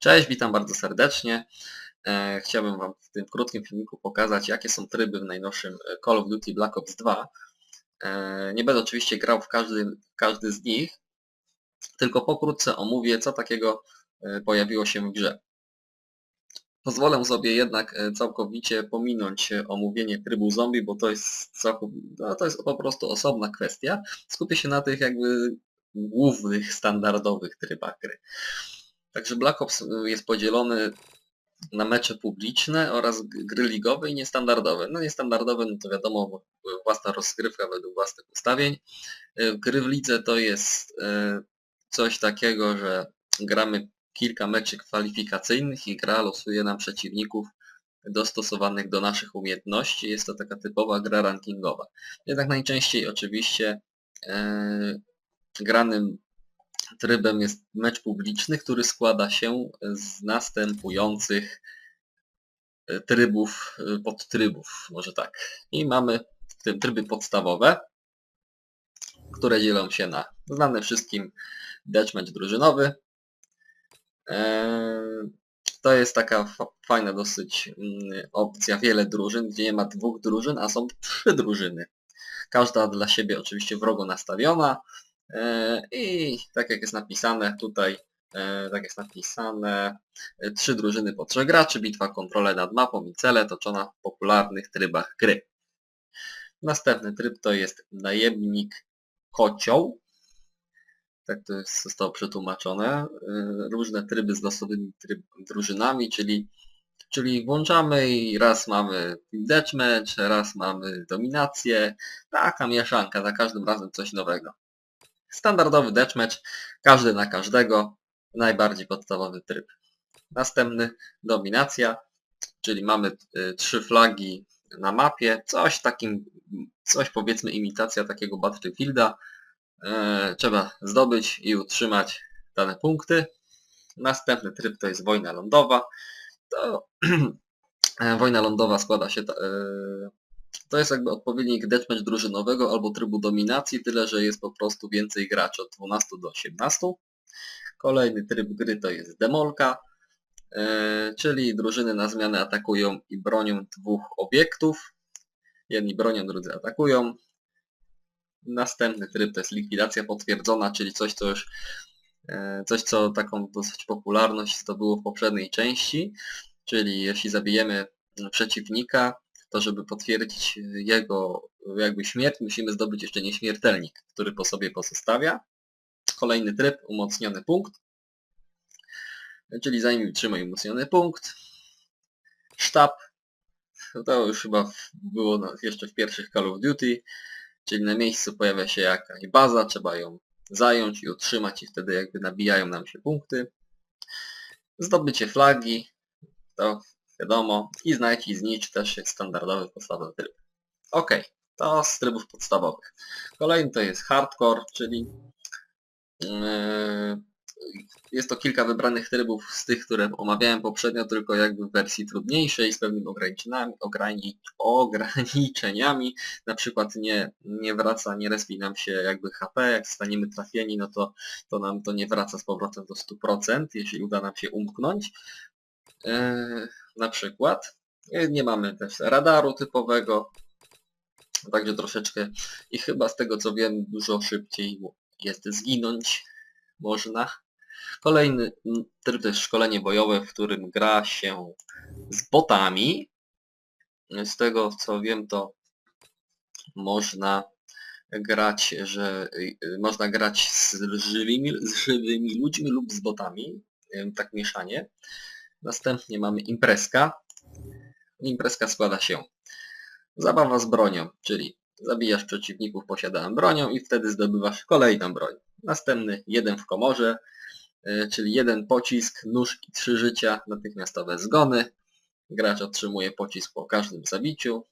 Cześć, witam bardzo serdecznie. E, Chciałbym Wam w tym krótkim filmiku pokazać, jakie są tryby w najnowszym e, Call of Duty Black Ops 2. E, Nie będę oczywiście grał w każdy, każdy z nich, tylko pokrótce omówię, co takiego pojawiło się w grze. Pozwolę sobie jednak całkowicie pominąć omówienie trybu zombie, bo to jest, całkow... no, to jest po prostu osobna kwestia. Skupię się na tych jakby głównych, standardowych trybach gry. Także Black Ops y, jest podzielony na mecze publiczne oraz gry ligowe i niestandardowe. No niestandardowe, no to wiadomo, własna rozgrywka według własnych ustawień. Y, Gry w lidze to jest y, coś takiego, że gramy kilka meczy kwalifikacyjnych i gra losuje nam przeciwników dostosowanych do naszych umiejętności. Jest to taka typowa gra rankingowa. Jednak najczęściej oczywiście granym trybem jest mecz publiczny, który składa się z następujących e, trybów, e, podtrybów, może tak. I mamy w tym tryby podstawowe, które dzielą się na znane wszystkim deathmatch drużynowy. Eee, To jest taka fa- fajna dosyć mm, opcja, wiele drużyn, gdzie nie ma dwóch drużyn, a są trzy drużyny. Każda dla siebie oczywiście wrogo nastawiona, E, I tak jak jest napisane tutaj, e, tak jest napisane, e, trzy drużyny po trzech graczy, bitwa kontrolę nad mapą i cele toczona w popularnych trybach gry. Następny tryb to jest najemnik kocioł. Tak to jest, zostało przetłumaczone. E, Różne tryby z losowymi tryb, drużynami, czyli, czyli włączamy i raz mamy deathmatch, raz mamy dominację. Taka mieszanka, za każdym razem coś nowego. Standardowy deathmatch, każdy na każdego, najbardziej podstawowy tryb. Następny dominacja, czyli mamy y, trzy flagi na mapie, coś takim, coś powiedzmy imitacja takiego Battlefielda. E, trzeba zdobyć i utrzymać dane punkty. Następny tryb to jest wojna lądowa. To wojna lądowa składa się e, to jest jakby odpowiednik deathmatch drużynowego albo trybu dominacji, tyle że jest po prostu więcej graczy od 12 do 18. Kolejny tryb gry to jest demolka, e, czyli drużyny na zmianę atakują i bronią dwóch obiektów. Jedni bronią, drudzy atakują. Następny tryb to jest likwidacja potwierdzona, czyli coś, co już e, coś, co taką dosyć popularność zdobyło w poprzedniej części, czyli jeśli zabijemy przeciwnika, to żeby potwierdzić jego jakby śmierć, musimy zdobyć jeszcze nieśmiertelnik, który po sobie pozostawia. Kolejny tryb, umocniony punkt, czyli zajmij trzymaj umocniony punkt. Sztab, to już chyba było jeszcze w pierwszych Call of Duty, czyli na miejscu pojawia się jakaś baza, trzeba ją zająć i utrzymać i wtedy jakby nabijają nam się punkty. Zdobycie flagi, to wiadomo, i znajdź i znicz też jest standardowy podstawowy tryb. Ok, to z trybów podstawowych. Kolejny to jest hardcore, czyli yy, jest to kilka wybranych trybów z tych, które omawiałem poprzednio, tylko jakby w wersji trudniejszej, z pewnymi ograniczeniami, ograni, ograniczeniami. Na przykład nie, nie wraca, nie respi nam się jakby HP, jak zostaniemy trafieni, no to, to nam to nie wraca z powrotem do 100%, jeśli uda nam się umknąć. Yy, na przykład. Yy, Nie mamy też radaru typowego, także troszeczkę i chyba z tego co wiem dużo szybciej jest zginąć można. Kolejny tryb to jest szkolenie bojowe, w którym gra się z botami. Z tego co wiem to można grać, że y, można grać z żywymi, z żywymi ludźmi lub z botami, tak mieszanie. Następnie mamy imprezka. Imprezka składa się zabawa z bronią, czyli zabijasz przeciwników posiadaną bronią i wtedy zdobywasz kolejną broń. Następny jeden w komorze, y, czyli jeden pocisk, nóż i trzy życia, natychmiastowe zgony. Gracz otrzymuje pocisk po każdym zabiciu.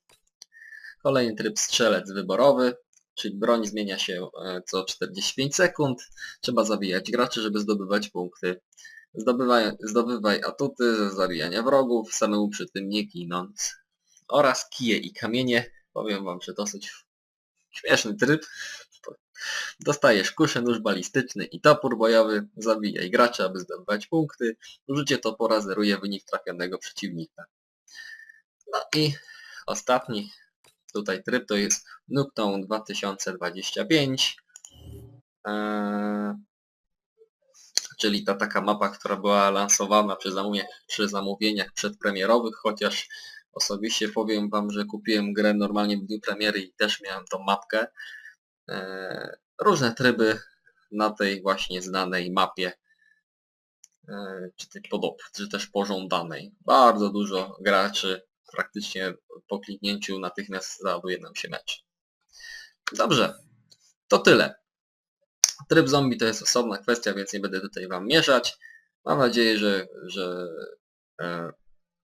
Kolejny tryb strzelec wyborowy, czyli broń zmienia się e, co 45 sekund. Trzeba zabijać graczy, żeby zdobywać punkty. Zdobywaj, zdobywaj atuty ze zabijania wrogów, samemu przy tym nie ginąc. Oraz kije i kamienie. Powiem wam, że dosyć śmieszny tryb. Dostajesz kuszę, nóż balistyczny i topór bojowy. Zabijaj gracza, aby zdobywać punkty. Użycie topora zeruje wynik trafionego przeciwnika. No i ostatni tutaj tryb to jest Nuketown 2025. Eee, czyli ta taka mapa, która była lansowana przy zamówieniach, przy zamówieniach przedpremierowych, chociaż osobiście powiem wam, że kupiłem grę normalnie w dniu premiery i też miałem tą mapkę. Eee, różne tryby na tej właśnie znanej mapie, eee, czy, tej podob, czy też pożądanej. Bardzo dużo graczy praktycznie po kliknięciu natychmiast załaduje nam się mecz. Dobrze, to tyle. Tryb zombie to jest osobna kwestia, więc nie będę tutaj Wam mieszać. Mam nadzieję, że, że e,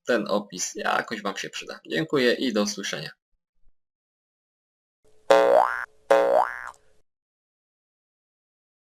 ten opis jakoś Wam się przyda. Dziękuję i do usłyszenia.